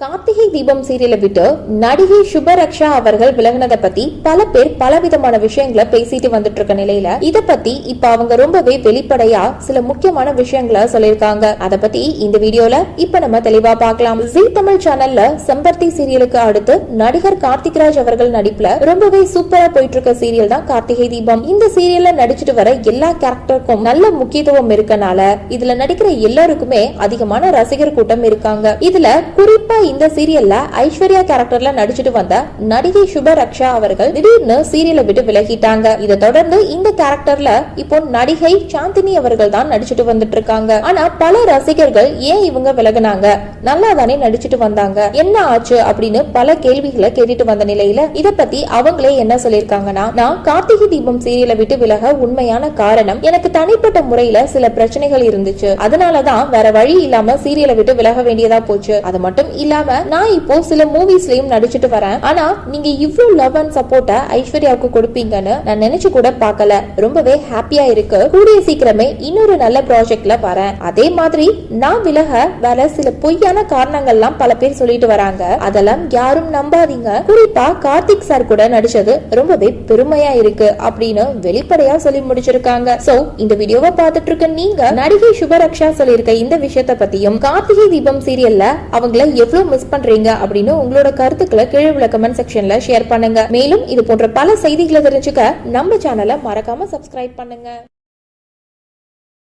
கார்த்திகை தீபம் சீரியலை விட்டு நடிகை சுபரக்ஷா அவர்கள் விலகினதை பத்தி பல பேர் பலவிதமான விஷயங்களை பேசிட்டு வந்துட்டு இருக்க நிலையில இத பத்தி இப்ப அவங்க ரொம்பவே வெளிப்படையா சில முக்கியமான விஷயங்களை சொல்லியிருக்காங்க. அத பத்தி இந்த வீடியோல இப்ப நம்ம தெளிவா பார்க்கலாம். ஜி தமிழ் சேனல்ல செம்பருத்தி சீரியலுக்கு அடுத்து நடிகர் கார்த்திக்ராஜ் அவர்கள் நடிப்புல ரொம்பவே சூப்பரா போயிட்டு இருக்க சீரியல் தான் கார்த்திகை தீபம். இந்த சீரியல்ல நடிச்சிட்டு வர எல்லா கேரக்டருக்கும் நல்ல முக்கியத்துவம் இருக்கனால இதுல நடிக்கிற எல்லாருக்குமே அதிகமான ரசிகர் கூட்டம் இருக்காங்க. இதுல குறிப்பா இந்த சீரியல்ல ஐஸ்வர்யா கேரக்டர்ல நடிச்சிட்டு வந்த நடிகை சுப ரக்ஷா அவர்கள் திடீர்னு சீரியலை விட்டு விலகிட்டாங்க. இதை தொடர்ந்து இந்த கேரக்டர்ல இப்போ நடிகை சாந்தினி அவர்கள் தான் நடிச்சிட்டு வந்துட்டு இருக்காங்க ஆனா பல ரசிகர்கள் ஏன் இவங்க விலகினாங்க? நல்லா தானே நடிச்சிட்டு வந்தாங்க. என்ன ஆச்சு அப்படின்னு பல கேள்விகளை கேட்டுட்டு வந்த நிலையில இத பத்தி அவங்களே என்ன சொல்லிருக்காங்கன்னா நான் கார்த்திகை தீபம் சீரியலை விட்டு விலக உண்மையான காரணம் எனக்கு தனிப்பட்ட முறையில சில பிரச்சனைகள் இருந்துச்சு. அதனாலதான் வேற வழி இல்லாம சீரியலை விட்டு விலக வேண்டியதா போச்சு. அது மட்டும் இல்ல இல்லாம நான் இப்போ சில மூவிஸ்லயும் நடிச்சிட்டு வரேன். ஆனா நீங்க இவ்ளோ லவ் அண்ட் சப்போர்ட்ட ஐஸ்வர்யாவுக்கு கொடுப்பீங்கன்னு நான் நினைச்சு கூட பார்க்கல. ரொம்பவே ஹாப்பியா இருக்கு. கூடிய சீக்கிரமே இன்னொரு நல்ல ப்ராஜெக்ட்ல வரேன். அதே மாதிரி நான் விலக வேற சில பொய்யான காரணங்கள்லாம் பல பேர் சொல்லிட்டு வராங்க. அதெல்லாம் யாரும் நம்பாதீங்க. குறிப்பா கார்த்திக் சார் கூட நடிச்சது ரொம்பவே பெருமையா இருக்கு அப்படின்னு வெளிப்படையா சொல்லி முடிச்சிருக்காங்க. சோ இந்த வீடியோவை பார்த்துட்டு இருக்க நீங்க நடிகை சுபரக்ஷா சொல்லியிருக்க இந்த விஷயத்த பத்தியும் கார்த்திகை தீபம் சீரியல்ல அவங்கள எவ்வளவு மிஸ் பண்றீங்க அப்படின்னு உங்களோட கருத்துக்களை கீழே உள்ள கமெண்ட் செக்ஷன்ல ஷேர் பண்ணுங்க. மேலும் இது போன்ற பல செய்திகளை தெரிஞ்சுக்க நம்ம சேனலை மறக்காம சப்ஸ்கிரைப் பண்ணுங்க.